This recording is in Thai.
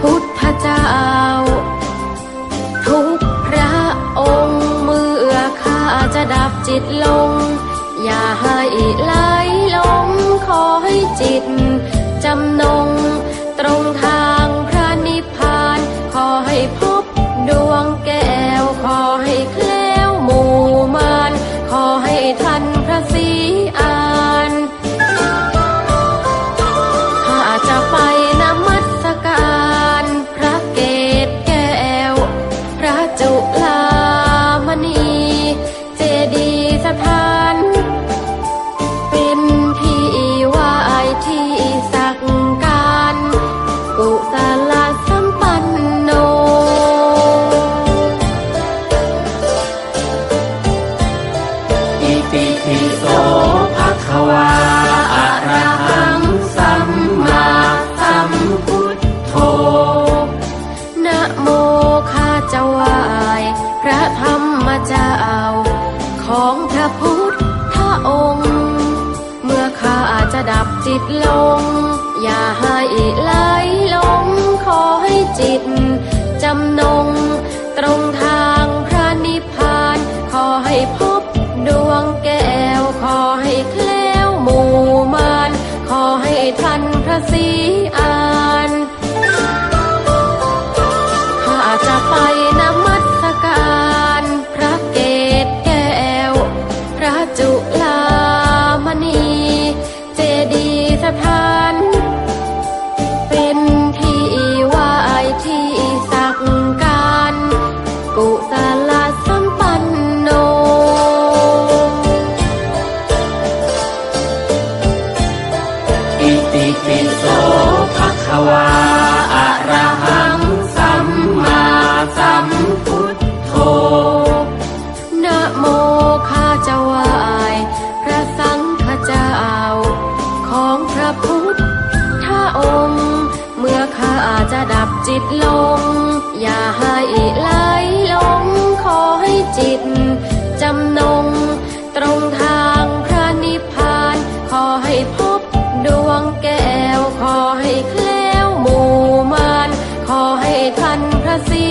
พุทธเจ้า ทุกพระองค์เมื่อข้าจะดับจิตลง อย่าให้ไหลลงขอให้จิต จำนง ตรงทางพระนิพพานขอให้ ดับจิตลง อย่าให้ไหลลงขอให้จิต จำนง ตรงทางพระนิพพาน ขอให้พบดวงแก้ว ขอให้แคล้วหมู่มาน ขอให้ทันพระศี โมคาจะวายพระสังฆเจ้าของพระพุทธองค์ เมื่อข้าอาจจะดับจิตลง อย่าให้ไหลลงขอให้จิต จำนง ตรงทางพระนิพพาน ขอให้พบดวงแก้ว ขอให้แคล้วหมู่มาน ขอให้ทันพระศรี